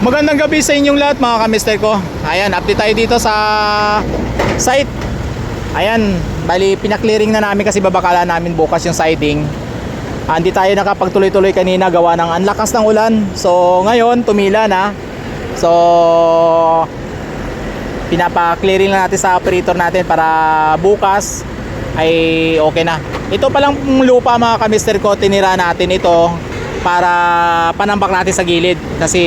Magandang gabi sa inyong lahat mga kamister ko. Ayan, update tayo dito sa site. Ayan, bali pinaklearing na namin kasi babakala namin bukas yung siding. Hindi tayo nakapagtuloy-tuloy kanina gawa ng ang lakas ng ulan. So ngayon, tumila na. So pinapa-clearing lang natin sa operator natin para bukas ay okay na. Ito palang lupa mga kamister ko, tinira natin ito para panambak natin sa gilid kasi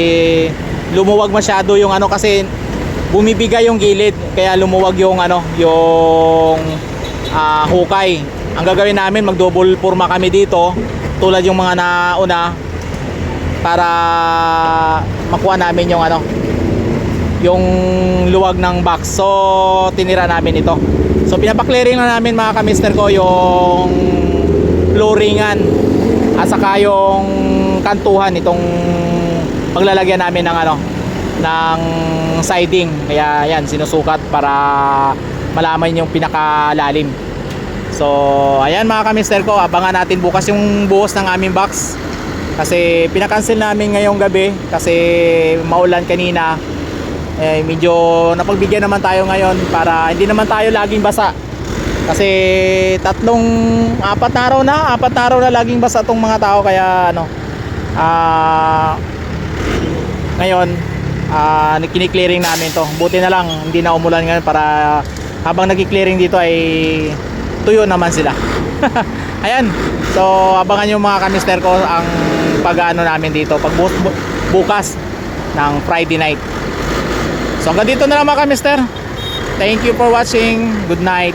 lumuwag masyado yung ano kasi bumibigay yung gilid kaya lumuwag yung ano yung ah, hukay. Ang gagawin namin mag-double forma kami dito tulad yung mga nauna para makuha namin yung ano yung luwag ng box. So, tinira namin ito. So, pinapaklearing na namin mga kamister ko yung flooringan at saka yung kantuhan itong paglalagyan namin ng ano ng siding. Kaya yan, sinusukat para malaman yung pinakalalim. So, ayan mga kamister ko, abangan natin bukas yung buhos ng aming box. Kasi pinakancel namin ngayong gabi kasi maulan kanina eh medyo napagbigyan naman tayo ngayon para hindi naman tayo laging basa kasi tatlong apat na araw na apat na araw na laging basa tong mga tao kaya ano ah ngayon ah kiniklearing namin to buti na lang hindi na umulan ngayon para habang nagki-clearing dito ay tuyo naman sila ayan so abangan yung mga kamister ko ang pag-ano namin dito pag bu- bu- bukas ng Friday night So hanggang dito na lang mga mister. Thank you for watching. Good night.